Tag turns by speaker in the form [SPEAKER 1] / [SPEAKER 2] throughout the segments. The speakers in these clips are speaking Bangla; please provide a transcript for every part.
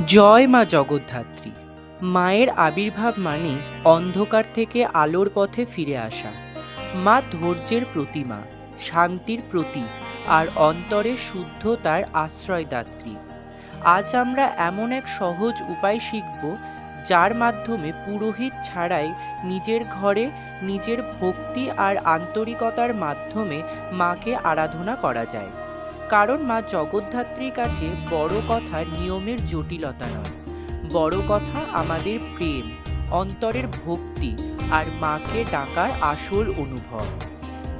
[SPEAKER 1] জয় মা জগদ্ধাত্রী। মায়ের আবির্ভাব মানে অন্ধকার থেকে আলোর পথে ফিরে আসা। মা ধৈর্যের প্রতিমা, শান্তির প্রতীক আর অন্তরে শুদ্ধতার আশ্রয়দাত্রী। আজ আমরা এমন এক সহজ উপায় শিখব, যার মাধ্যমে পুরোহিত ছাড়াই নিজের ঘরে নিজের ভক্তি আর আন্তরিকতার মাধ্যমে মাকে আরাধনা করা যায়। কারণ মা জগদ্ধাত্রীর কাছে বড় কথা নিয়মের জটিলতা নয়। বড় কথা আমাদের প্রেম, অন্তরের ভক্তি আর মাকে ডাকার আসল অনুভব।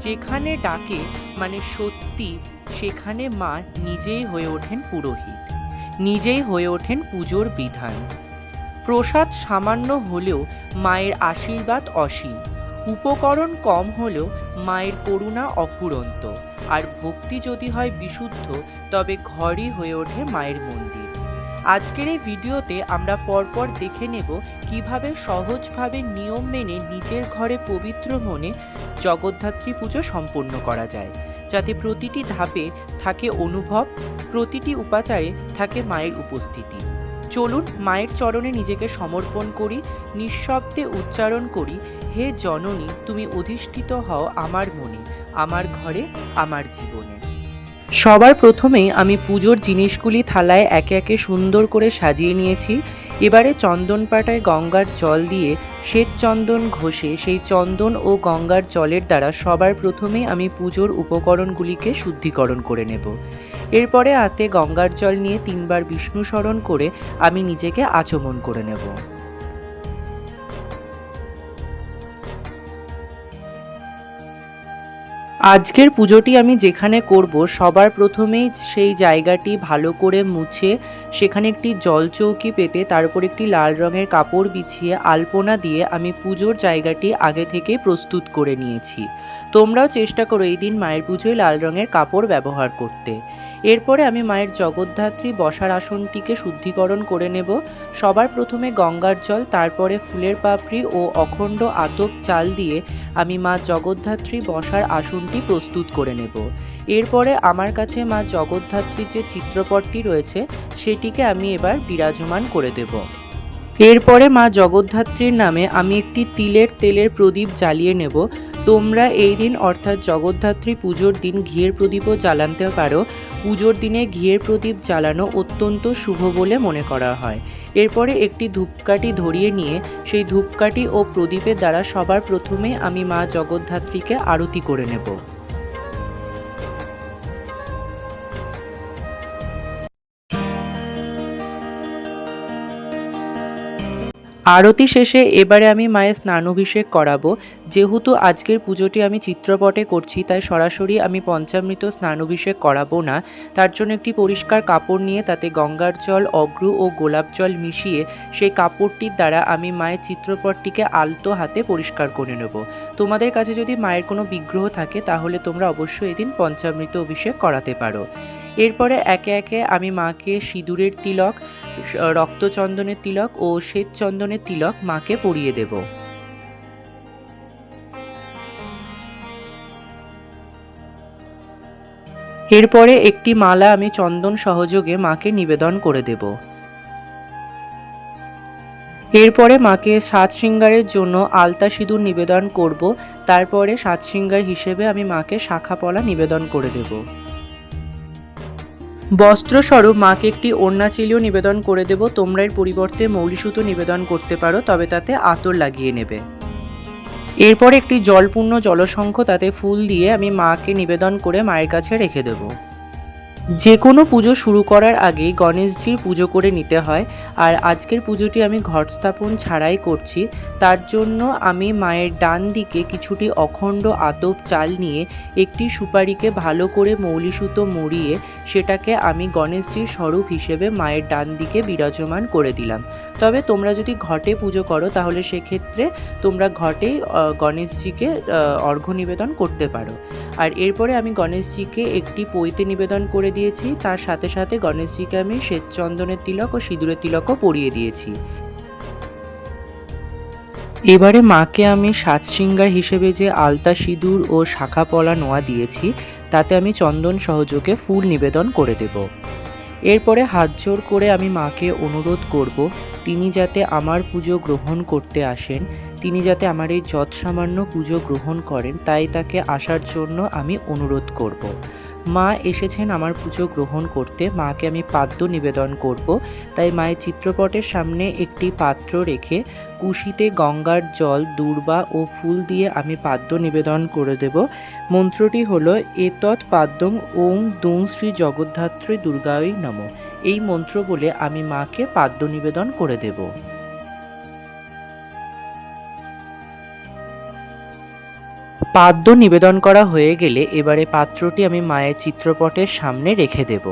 [SPEAKER 1] যেখানে ডাকে মানে সত্যি, সেখানে মা নিজেই হয়ে ওঠেন পুরোহিত, নিজেই হয়ে ওঠেন পুজোর বিধান। প্রসাদ সামান্য হলেও মায়ের আশীর্বাদ অসীম। উপকরণ কম হলেও মায়ের করুণা অফুরন্ত। আর ভক্তি যদি হয় বিশুদ্ধ, তবে ঘরই হয়ে ওঠে মায়ের মন্দির। আজকের এই ভিডিওতে আমরা পরপর দেখে নেব কীভাবে সহজভাবে নিয়ম মেনে নিজের ঘরে পবিত্র মনে জগদ্ধাত্রী পুজো সম্পন্ন করা যায়, যাতে প্রতিটি ধাপে থাকে অনুভব, প্রতিটি উপাচারে থাকে মায়ের উপস্থিতি। চলুন মায়ের চরণে নিজেকে সমর্পণ করি, নিঃশব্দে উচ্চারণ করি, হে জননী, তুমি অধিষ্ঠিত হও আমার মনে। আমার ঘরে, আমার জীবনে। সবার প্রথমেই আমি পুজোর জিনিসগুলি থালায় একে একে সুন্দর করে সাজিয়ে নিয়েছি। এবারে চন্দন পাটায় গঙ্গার জল দিয়ে শ্বেত চন্দন ঘষে, সেই চন্দন ও গঙ্গার জলের দ্বারা সবার প্রথমেই আমি পুজোর উপকরণগুলিকে শুদ্ধিকরণ করে নেব। এরপরে হাতে গঙ্গার জল নিয়ে তিনবার বিষ্ণু স্মরণ করে আমি নিজেকে আচমন করে নেব। আজকের পুজোটি আমি যেখানে করব, সবার প্রথমেই সেই জায়গাটি ভালো করে মুছে, সেখানে একটি জল চৌকি পেতে, তার উপর একটি লাল রঙের কাপড় বিছিয়ে আলপনা দিয়ে আমি পুজোর জায়গাটি আগে থেকে প্রস্তুত করে নিয়েছি। তোমরাও চেষ্টা করো এই দিন মায়ের পুজোয় লাল রঙের কাপড় ব্যবহার করতে। এরপরে আমি মায়ের জগদ্ধাত্রী বসার আসনটিকে শুদ্ধিকরণ করে নেব। সবার প্রথমে গঙ্গার জল, তারপরে ফুলের পাপড়ি ও অখণ্ড আতপ চাল দিয়ে আমি মা জগদ্ধাত্রী বসার আসনটি প্রস্তুত করে নেব। এরপরে আমার কাছে মা জগদ্ধাত্রীর যে চিত্রপটটি রয়েছে, সেটিকে আমি এবার বিরাজমান করে দেব। এরপরে মা জগদ্ধাত্রীর নামে আমি একটি তিলের তেলের প্রদীপ জ্বালিয়ে নেব। তোমরা এই দিন অর্থাৎ জগদ্ধাত্রী পুজোর দিন ঘিয়ের প্রদীপও জ্বালানতে পারো। পুজোর দিনে ঘিয়ের প্রদীপ জ্বালানো অত্যন্ত শুভ বলে মনে করা হয়। এরপরে একটি ধূপকাঠি ধরিয়ে নিয়ে সেই ধূপকাঠি ও প্রদীপের দ্বারা সবার প্রথমে আমি মা জগদ্ধাত্রীকে আরতি করে নেব। আরতি শেষে এবারে আমি মায়ের স্নানাভিষেক করাবো। যেহেতু আজকের পুজোটি আমি চিত্রপটে করছি, তাই সরাসরি আমি পঞ্চামৃত স্নানাভিষেক করাবো না। তার জন্য একটি পরিষ্কার কাপড় নিয়ে তাতে গঙ্গার জল, অগ্রু ও গোলাপ জল মিশিয়ে সেই কাপড়টির দ্বারা আমি মায়ের চিত্রপটটিকে আলতো হাতে পরিষ্কার করে নেব। তোমাদের কাছে যদি মায়ের কোনো বিগ্রহ থাকে, তাহলে তোমরা অবশ্যই এদিন পঞ্চামৃত অভিষেক করাতে পারো। এরপরে একে একে আমি মাকে সিঁদুরের তিলক, রক্তচন্দনের তিলক ও শ্বেতচন্দনের তিলক মাকে পরিয়ে দেব। এরপরে একটি মালা আমি চন্দন সহযোগে মাকে নিবেদন করে দেব। এরপরে মাকে সাত শৃঙ্গারের জন্য আলতা সিঁদুর নিবেদন করব, তারপরে সাত শৃঙ্গার হিসেবে আমি মাকে শাখা পলা নিবেদন করে দেবো। বস্ত্রস্বরূপ মাকে একটি অন্যাচিলিও নিবেদন করে দেব। তোমরা এর পরিবর্তে মৌলিসুতো নিবেদন করতে পারো, তবে তাতে আতর লাগিয়ে নেবে। এরপর একটি জলপূর্ণ জলসংখ্য তাতে ফুল দিয়ে আমি মাকে নিবেদন করে মায়ের কাছে রেখে দেবো। যে কোনো পুজো শুরু করার আগে গণেশজির পুজো করে নিতে হয়, আর আজকের পুজোটি আমি ঘট স্থাপন ছাড়াই করছি। তার জন্য আমি মায়ের ডান দিকে কিছুটি অখণ্ড আতপ চাল নিয়ে একটি সুপারিকে ভালো করে মৌলি সুতো মুড়িয়ে সেটাকে আমি গণেশজির স্বরূপ হিসেবে মায়ের ডান দিকে বিরাজমান করে দিলাম। তবে তোমরা যদি ঘটে পুজো করো, তাহলে সেক্ষেত্রে তোমরা ঘটেই গণেশজিকে অর্ঘ্য নিবেদন করতে পারো। আর এরপরে আমি গণেশজিকে একটি পৈতে নিবেদন করে দিয়েছি, তার সাথে সাথে গণেশজিকে আমি শ্বেত চন্দনের তিলক ও সিঁদুরের তিলকও পরিয়ে দিয়েছি এবারে মাকে আমি সাত শৃঙ্গার হিসেবে যে আলতা সিঁদুর ও শাখা পলা নোয়া দিয়েছি, তাতে আমি চন্দন সহযোগে ফুল নিবেদন করে দেব এরপরে হাত জোর করে আমি মাকে অনুরোধ করব, তিনি যাতে আমার পুজো গ্রহণ করতে আসেন, তিনি যাতে আমার এই যৎ সামান্য পুজো গ্রহণ করেন, তাই তাকে আসার জন্য আমি অনুরোধ করব। মা এসেছেন আমার পুজো গ্রহণ করতে। মাকে আমি পাদ্য নিবেদন করব। তাই মায়ের চিত্রপটের সামনে একটি পাত্র রেখে কুশিতে গঙ্গার জল, দূর্বা ও ফুল দিয়ে আমি পাদ্য নিবেদন করে দেব। মন্ত্রটি হলো, এতৎ পাদ্যং ওং দুং শ্রী জগদ্ধাত্রী দুর্গাই নম। এই মন্ত্র বলে আমি মাকে পাদ্য নিবেদন করে দেব। পাদ্য নিবেদন করা হয়ে গেলে এবারে পাত্রটি আমি মায়ের চিত্রপটের সামনে রেখে দেব।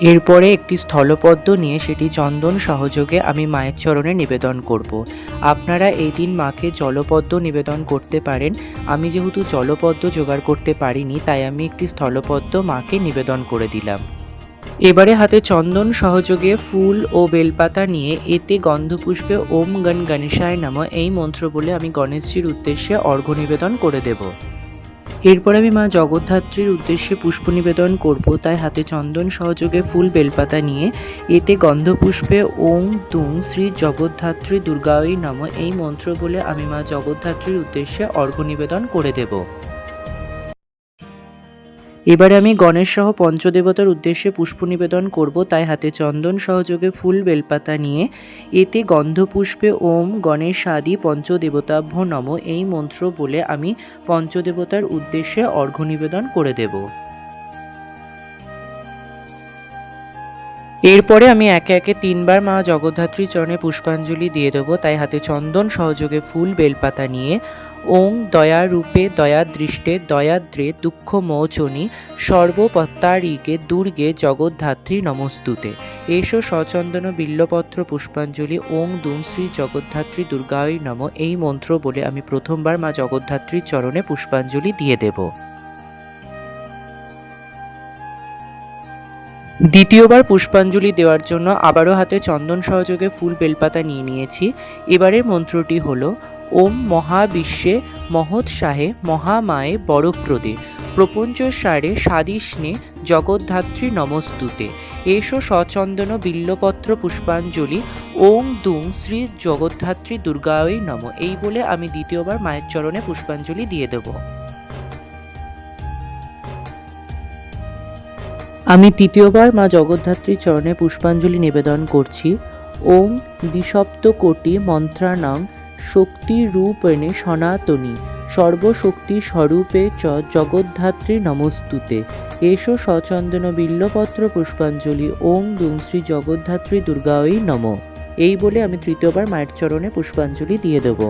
[SPEAKER 1] এরপরে একটি স্থলপদ্ম নিয়ে সেটি চন্দন সহযোগে আমি মায়ের চরণে নিবেদন করব। আপনারা এই দিন মাকে জলপদ্ম নিবেদন করতে পারেন। আমি যেহেতু জলপদ্ম জোগাড় করতে পারিনি, তাই আমি একটি স্থলপদ্ম মাকে নিবেদন করে দিলাম। এবারে হাতে চন্দন সহযোগে ফুল ও বেলপাতা নিয়ে এতে গন্ধপুষ্পে ওম গণ গণেশায় নাম, এই মন্ত্র বলে আমি গণেশজির উদ্দেশ্যে অর্ঘ্য নিবেদন করে দেব। এরপর আমি মা জগদ্ধাত্রীর উদ্দেশ্যে পুষ্প নিবেদন করব। তাই হাতে চন্দন সহযোগে ফুল বেলপাতা নিয়ে এতে গন্ধপুষ্পে ওং তুং শ্রী জগদ্ধাত্রী দুর্গাই নাম, এই মন্ত্র বলে আমি মা জগদ্ধাত্রীর উদ্দেশ্যে অর্ঘ্য নিবেদন করে দেব। এবারে আমি গণেশ সহ পঞ্চদেবতার উদ্দেশ্যে পুষ্প নিবেদন করব, তাই হাতে চন্দন সহযোগে ফুল বেলপাতা নিয়ে। এতে গন্ধপুষ্পে ওম গণেশ আদি পঞ্চদেবতাভ্য নম এই মন্ত্র বলে আমি পঞ্চদেবতার উদ্দেশ্যে অর্ঘ্য নিবেদন করে দেব। এরপরে আমি একে একে তিনবার মা জগদ্ধাত্রী চরণে পুষ্পাঞ্জলি দিয়ে দেবো, তাই হাতে চন্দন সহযোগে ফুল বেলপাতা নিয়ে। ওং দয়ারূপে দয়াদৃষ্টে দয়াদ্রে দুঃখ মোচনী সর্বপত্তারিকে দুর্গে জগদ্ধাত্রী নমস্তুতে। এসো সচন্দন বিল্লপত্র পুষ্পাঞ্জলি ওং দুং শ্রী জগদ্ধাত্রী দুর্গায় নম। এই মন্ত্র বলে আমি প্রথমবার মা জগদ্ধাত্রীর চরণে পুষ্পাঞ্জলি দিয়ে দেব। দ্বিতীয়বার পুষ্পাঞ্জলি দেওয়ার জন্য আবারও হাতে চন্দন সহযোগে ফুল বেলপাতা নিয়ে নিয়েছি। এবারের মন্ত্রটি হলো ওম মহাবিশ্বে মহৎসাহে মহামায়ে বরপ্রদে প্রপঞ্চ সারে সাদিষ্ণে জগদ্ধাত্রী নমস্তুতে। এসো সচন্দন বিল্লপত্র পুষ্পাঞ্জলি ওং দুং শ্রী জগদ্ধাত্রী দুর্গায় নম। এই বলে আমি দ্বিতীয়বার মায়ের চরণে পুষ্পাঞ্জলি দিয়ে দেব। আমি তৃতীয়বার মা জগদ্ধাত্রীর চরণে পুষ্পাঞ্জলি নিবেদন করছি। ওং দ্বিসপ্ত কোটি মন্ত্রাণাং শক্তিরূপেণে সনাতনী, সর্বশক্তি স্বরূপে চ জগদ্ধাত্রী নমস্তুতে। এসো সচন্দন বিল্লপত্র পুষ্পাঞ্জলি, ওং দুং শ্রী জগদ্ধাত্রী দুর্গাই নম। এই বলে আমি তৃতীয়বার মায়ের চরণে পুষ্পাঞ্জলি দিয়ে দেব।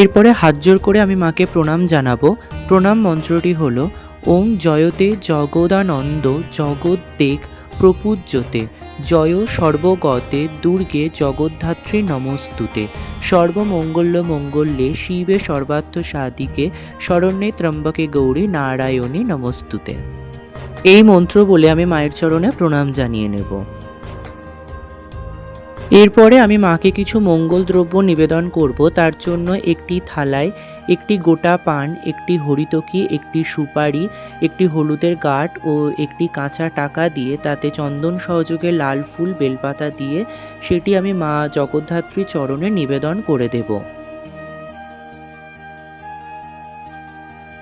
[SPEAKER 1] এরপরে হাত জোর করে আমি মাকে প্রণাম জানাব। প্রণাম মন্ত্রটি হলো ওং জয়তে জগদানন্দ জগদ্দেক প্রপূজ্যতে, জয় সর্বগতে দুর্গে জগদ্ধাত্রী নমস্তুতে। সর্বমঙ্গল্য মঙ্গল্যে শিবে সর্বার্থ সাদিকে শরণ্যে ত্রম্বকে গৌরী নারায়ণী নমস্তুতে। এই মন্ত্র বলে আমি মায়ের চরণে প্রণাম জানিয়ে নেব। এরপরে আমি মাকে কিছু মঙ্গল দ্রব্য নিবেদন করব, তার জন্য একটি থালায় একটি গোটা পান, একটি হরিতকি, একটি সুপারি, একটি হলুদের গাঁট ও একটি কাঁচা টাকা দিয়ে তাতে চন্দন সহযোগে লাল ফুল, বেলপাতা দিয়ে সেটি আমি মা জগদ্ধাত্রী চরণে নিবেদন করে দেব।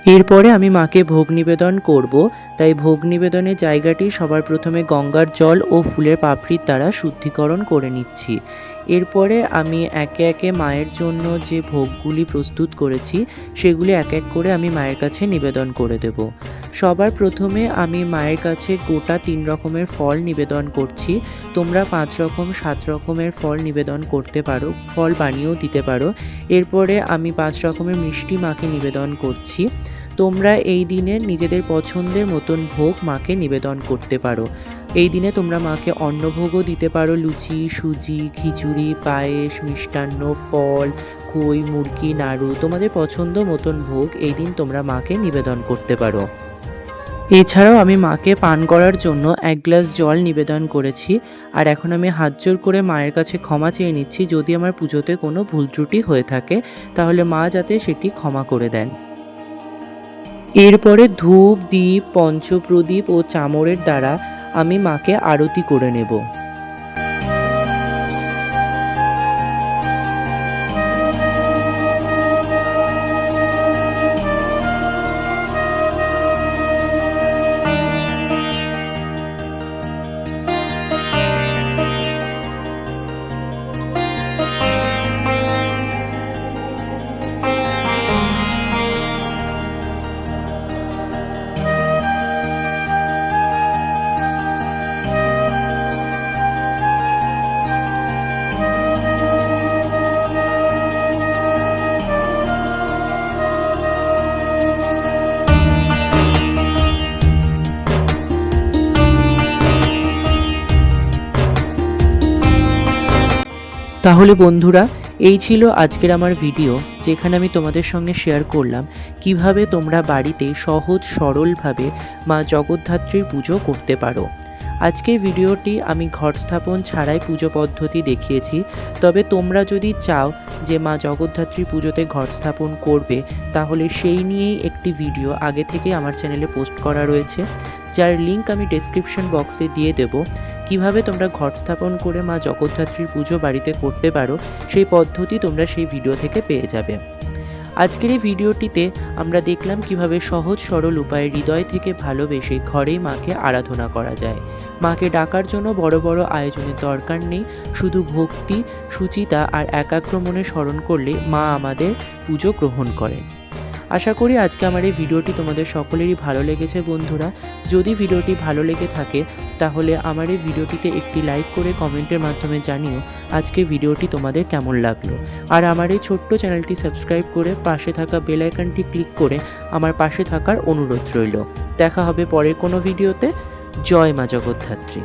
[SPEAKER 1] এরপরে আমি মাকে ভোগ নিবেদন করব। তাই ভোগ নিবেদনের জায়গাটি সবার প্রথমে গঙ্গার জল ও ফুলের পাপড়ির দ্বারা শুদ্ধিকরণ করে নিচ্ছি। এরপরে আমি একে একে মায়ের জন্য যে ভোগগুলি প্রস্তুত করেছি, সেগুলি এক এক করে আমি মায়ের কাছে নিবেদন করে দেব। সবার প্রথমে আমি মায়ের কাছে গোটা তিন রকমের ফল নিবেদন করছি। তোমরা পাঁচ রকম, সাত রকমের ফল নিবেদন করতে পারো, ফল বানিয়েও দিতে পারো। এরপরে আমি পাঁচ রকমের মিষ্টি মাকে নিবেদন করছি। তোমরা এই দিনে নিজেদের পছন্দের মতন ভোগ মাকে নিবেদন করতে পারো। এই দিনে তোমরা মাকে অন্নভোগও দিতে পারো, লুচি, সুজি, খিচুড়ি, পায়েস, মিষ্টান্ন, ফল, খই, মুরগি, নাড়ু, তোমাদের পছন্দ মতন ভোগ এই দিন তোমরা মাকে নিবেদন করতে পারো। এছাড়াও আমি মাকে পান করার জন্য এক গ্লাস জল নিবেদন করেছি, আর এখন আমি হাত জোর করে মায়ের কাছে ক্ষমা চেয়ে নিচ্ছি, যদি আমার পুজোতে কোনো ভুল ত্রুটি হয়ে থাকে, তাহলে মা যাতে সেটি ক্ষমা করে দেন। এরপরে ধূপ দ্বীপ পঞ্চপ্রদীপ ও চামড়ের দ্বারা আমি মাকে আরতি করে নেব। তাহলে বন্ধুরা, এই ছিল আজকের আমার ভিডিও, যেখানে আমি তোমাদের সঙ্গে শেয়ার করলাম কীভাবে তোমরা বাড়িতে সহজ সরলভাবে মা জগদ্ধাত্রীর পুজো করতে পারো। আজকের ভিডিওটি আমি ঘট স্থাপন ছাড়াই পুজো পদ্ধতি দেখিয়েছি, তবে তোমরা যদি চাও যে মা জগদ্ধাত্রী পুজোতে ঘট স্থাপন করবে, তাহলে সেই নিয়েই একটি ভিডিও আগে থেকে আমার চ্যানেলে পোস্ট করা রয়েছে, যার লিংক আমি ডেসক্রিপশন বক্সে দিয়ে দেবো। কীভাবে তোমরা ঘট স্থাপন করে মা জগদ্ধাত্রীর পুজো বাড়িতে করতে পারো, সেই পদ্ধতি তোমরা সেই ভিডিও থেকে পেয়ে যাবে। আজকের এই ভিডিওটিতে আমরা দেখলাম কীভাবে সহজ সরল উপায়ে হৃদয় থেকে ভালোবেসে ঘরেই মাকে আরাধনা করা যায়। মাকে ডাকার জন্য বড় বড় আয়োজনের দরকার নেই, শুধু ভক্তি, সুচিতা আর একাক্রমণে স্মরণ করলে মা আমাদের পুজো গ্রহণ করে আশা করি আজকে আমার এই ভিডিওটি তোমাদের সকলেরই ভালো লেগেছে বন্ধুরা। যদি ভিডিওটি ভালো লেগে থাকে, তাহলে আমার এই ভিডিওটিতে একটি লাইক করে কমেন্টের মাধ্যমে জানিও আজকে ভিডিওটি তোমাদের কেমন লাগল। আর আমার এই ছোট্ট চ্যানেলটি সাবস্ক্রাইব করে পাশে থাকা বেল আইকনটি ক্লিক করে আমার পাশে থাকার অনুরোধ রইল। দেখা হবে পরের কোনো ভিডিওতে। জয় মা জগদ্ধাত্রী।